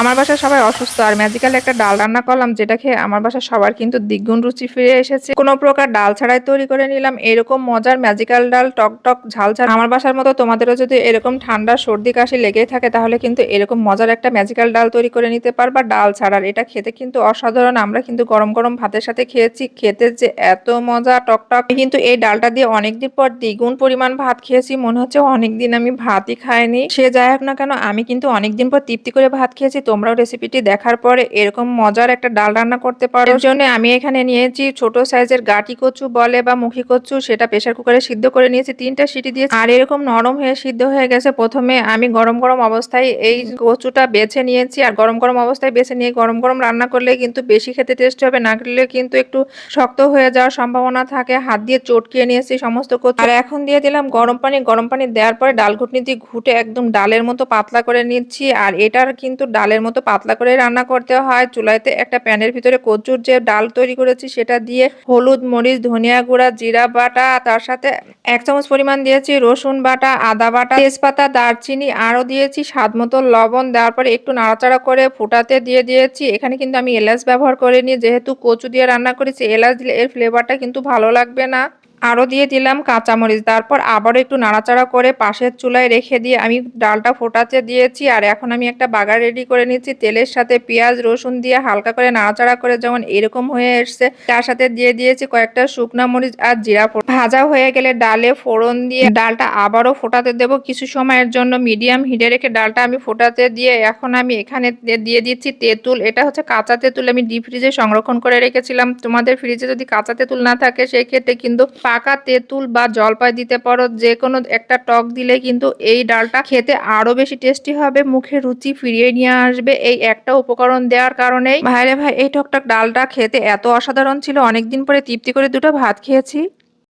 আমার বাসায় সবাই অসুস্থ। আর ম্যাজিক্যাল একটা ডাল রান্না করলাম, যেটা খেয়ে আমার বাসায় সবার কিন্তু দ্বিগুণ রুচি ফিরে এসেছে। কোনো প্রকার ডাল ছাড়াই তৈরি করে নিলাম, এরকম মজার ম্যাজিক্যাল ডাল টক টক ঝাল ঝাল। আমার বাসার মতো তোমাদেরও যদি এরকম ঠান্ডা, সর্দি, কাশি লেগেই থাকে, তাহলে কিন্তু এরকম মজার একটা ম্যাজিক্যাল ডাল তৈরি করে নিতে পারবা ডাল ছাড়ার এটা খেতে কিন্তু অসাধারণ, আমরা কিন্তু গরম গরম ভাতের সাথে খেয়েছি। খেতে যে এত মজা, টক টক। কিন্তু এই ডালটা দিয়ে অনেকদিন পর দ্বিগুণ পরিমাণ ভাত খেয়েছি, মনে হচ্ছে অনেকদিন আমি ভাতই খাইনি। সে যাই হোক না কেন, আমি কিন্তু অনেকদিন পর তৃপ্তি করে ভাত খেয়েছি। তোমরাও রেসিপিটি দেখার পরে এরকম মজার একটা ডাল রান্না করতে পারো। এর জন্য আমি এখানে নিয়েছি ছোট সাইজের গাটি কচু বলে বা মুখী কচু, সেটা প্রেশার কুকারে সিদ্ধ করে নিয়েছি, তিনটা সিটি দিয়েছি। আর এরকম নরম হয়ে সিদ্ধ হয়ে গেছে, প্রথমে আমি গরম গরম অবস্থায় এই কচুটা বেছে নিয়েছি। আর গরম গরম অবস্থায় বেছে নিয়ে গরম গরম রান্না করলে কিন্তু বেশি খেতে টেস্ট হবে, না করলে কিন্তু একটু শক্ত হয়ে যাওয়ার সম্ভাবনা থাকে। হাত দিয়ে চটকিয়ে নিয়েছি সমস্ত কচু। আর এখন দিয়ে দিলাম গরম পানি। গরম পানি দেওয়ার পরে ডাল ঘুটনি দিয়ে ঘুটে একদম ডালের মতো পাতলা করে নিচ্ছি। আর এটার কিন্তু ডালের মতো পাতলা করে রান্না করতে হয়। চুলাইতে একটা প্যানের ভিতরে কচুর যে ডাল তৈরি করেছি, সেটা দিয়ে হলুদ, মরিচ, ধনিয়া গুঁড়া, জিরা বাটা, তার সাথে এক চামচ পরিমাণ দিয়েছি রসুন বাটা, আদা বাটা, তেজপাতা, দারচিনি আরও দিয়েছি স্বাদ মতো লবণ। দেওয়ার পরে একটু নাড়াচাড়া করে ফুটাতে দিয়ে দিয়েছি। এখানে কিন্তু আমি এলাচ ব্যবহার করিনি, যেহেতু কচু দিয়ে রান্না করেছি, এলাচ দিলে এর ফ্লেভারটা কিন্তু ভালো লাগবে না। আরও দিয়ে দিলাম কাঁচামরিচ। তারপর আবারও একটু নাড়াচাড়া করে পাশের চুলায় রেখে দিয়ে আমি ডালটা ফোটাতে দিয়েছি। আর এখন আমি একটা বাগার রেডি করে নিচ্ছি। তেলের সাথে পেঁয়াজ, রসুন দিয়ে হালকা করে নাড়াচাড়া করে যেমন এরকম হয়ে এসছে, তার সাথে দিয়ে দিয়েছি কয়েকটা শুকনা মরিচ আর জিরা ফোড়ন। ভাজা হয়ে গেলে ডালে ফোড়ন দিয়ে ডালটা আবারও ফোটাতে দেবো। কিছু সময়ের জন্য মিডিয়াম হিটে রেখে ডালটা আমি ফোটাতে দিয়ে এখন আমি এখানে দিয়ে দিচ্ছি তেঁতুল। এটা হচ্ছে কাঁচা তেঁতুল। আমি ডিপ ফ্রিজে সংরক্ষণ করে রেখেছিলাম। তোমাদের ফ্রিজে যদি কাঁচা তেঁতুল না থাকে সেই ক্ষেত্রে কিন্তু পাকা তেঁতুল বা জলপাই দিতে পারো, যে কোনো একটা টক দিলে কিন্তু এই ডালটা খেতে আরও বেশি টেস্টি হবে, মুখে রুচি ফিরিয়ে নিয়ে আসবে। এই একটা উপকরণ দেওয়ার কারণেই। ভাইরে ভাই, এই টকটক ডালটা খেতে এত অসাধারণ ছিল, অনেকদিন পরে তৃপ্তি করে দুটো ভাত খেয়েছি।